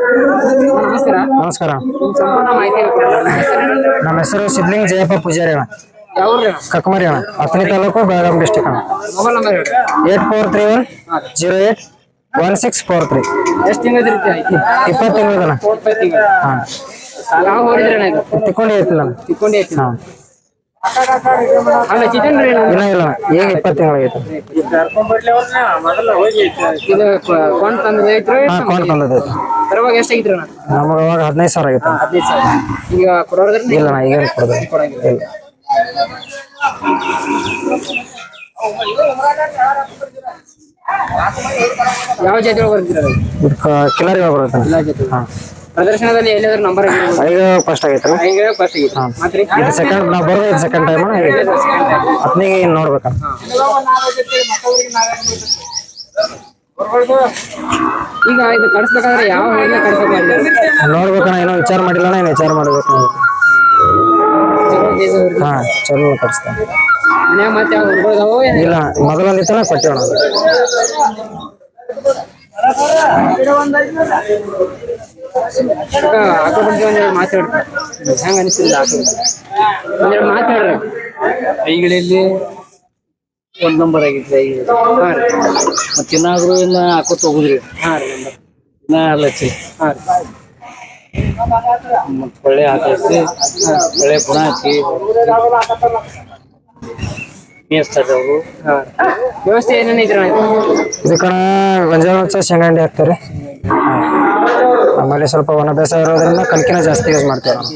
ನಮಸ್ಕಾರ. ನಿಮ್ಮ ಹೆಸರು ಸಿದ್ಲಿಂಗ್ ಜಯಪ್ಪ ಪೂಜಾರಿ ಅಣ್ಣ. ಯಾವ ಊರು ಕಕ್ಮರಿ ಅಣ್ಣ. ಹತ್ತನೇ ತಾಲೂಕು ಬೆಳಗಾಂ ಡಿಸ್ಟಿಕ್ ಅಣ್ಣ. Mobile number eight four three one zero eight one six four three. ಎಷ್ಟು ತಿಂಗಳ ಇಪ್ಪತ್ತು ತಿಂಗಳದಣ್ಣ ಹಾಂ. ತಿಕ್ಕೊಂಡು ಐತಿಲ್ಲ ತಿಕ್ಕೊಂಡೆ ಐತಿ ಹಾಂ. ಇಲ್ಲ ಇಲ್ಲ. ಈಗ ಇಪ್ಪತ್ತು ತಿಂಗಳಾಗೈತೆ ಇದು ಕೊಂಡ್ ತಂದ ಐತ್ರಿ? ಹಾಂ ಕೊಂಡು ತಂದದೈತೆ ತರುವಾಗ ಎಷ್ಟಾಗಿದ್ರಿ ಅಣ್ಣ? ನಮಗೆ ಅವಾಗ ಹದಿನೈದು ಸಾವಿರ ಆಗೈತೆ ಹದಿನೈದು ಸಾವಿರ. ಈಗ ಕೊಡೋದ್ರ ಇಲ್ಲ ಈಗ ಈಗೇನು ಕೊಡೋದು. ಇಲ್ಲ. ಯಾವ ಜಾತಿ ಒಳಗೆ ಬರ್ತೀರ ಕಿಲಾರಿ ಬರುತ್ತೆ ಎಲ್ಲ ಜಾತಿ. ಹಾಂ. ಪ್ರದರ್ಶನದಲ್ಲಿ ಎಲ್ಲಾದ್ರೂ ನಂಬರ್ ಐದು ಫಸ್ಟ್ ಆಗೈತೆ ಐದು ಫಸ್ಟ್ ಆಗಿತ್ತು. ಮತ್ತೆ ಇದು ಸೆಕೆಂಡ್ ನಾವು ಬರೋದು ಇದು ಸೆಕೆಂಡ್ ಟೈಮ್ ಹತ್ತನಿಗೆ ನೋಡ್ಬೇಕಣ್ಣ ಈಗ ಇದು ಕಳಿಸ್ಬೇಕಾದ್ರೆ ಯಾವ ಹಳ್ಳಿನ ಕಡಿಸ್ಬೇಕು ನೋಡ್ಬೇಕಣ್ಣ ಏನೋ ವಿಚಾರ ಮಾಡಿಲ್ಲ ಅಣ್ಣ ಏನು ವಿಚಾರ ಮಾಡ್ಬೇಕು ನಾವು ಹಾಂ ಚಲೋ ಕಡಿಸ್ತಾನೆ ಮನ್ಯಾಗ ಮತ್ತೆ ಯಾವ ಹುಡ್ಗೋದಾವು ಏನ್? ಇಲ್ಲ ಮೊದಲೊಂದು ಇತ್ತನ ಕೊಟ್ಟೇವಣ ಬಗ್ಗೆ ಒಂದೆರಡು ಮಾತಾಡ್ತಾರೆ ಹೆಂಗ ಅನಿಸ್ತಿಲ್ಲ ಆಕೋ ಒಂದೆರಡು ಮಾತಾಡ್ರಿ. ಕೈಗಳಲ್ಲಿ ಒಂದ್ ನಂಬರ್ ಆಗಿದ್ರೆ ಹಾ ರೀ. ಮತ್ತೆ ಇನ್ನಾದ್ರೂ ಇನ್ನ ಹಾಕೋತ ಹೋಗುದ್ರಿ. ಹಾ ರೀ ನಂಬರ್ ಇನ್ನ ಲಚ್ಚಿ ಹಾ ರೀ. ಮತ್ ಒಳ್ಳೆ ಹಾಕೈತಿ. ಒಳ್ಳೆ ಗುಣ ಹಾಕಿ. ಮೇಯಿಸ್ತಾರೆ ಅವರು. ಹಾ ವ್ಯವಸ್ಥೆ ಏನೇನು ಇದ್ರ ಇದಕ್ಕಣ ಗೊಂಜಾಳ ಹಾಕ್ತಾರೆ ಆಮೇಲೆ ಸ್ವಲ್ಪ ಒಣ ಬೇಸಾಯ ಇರೋದ್ರಿಂದ ಕಲ್ಕಿನ ಜಾಸ್ತಿ ಯೂಸ್ ಮಾಡ್ತೇವೆ ನಾವು.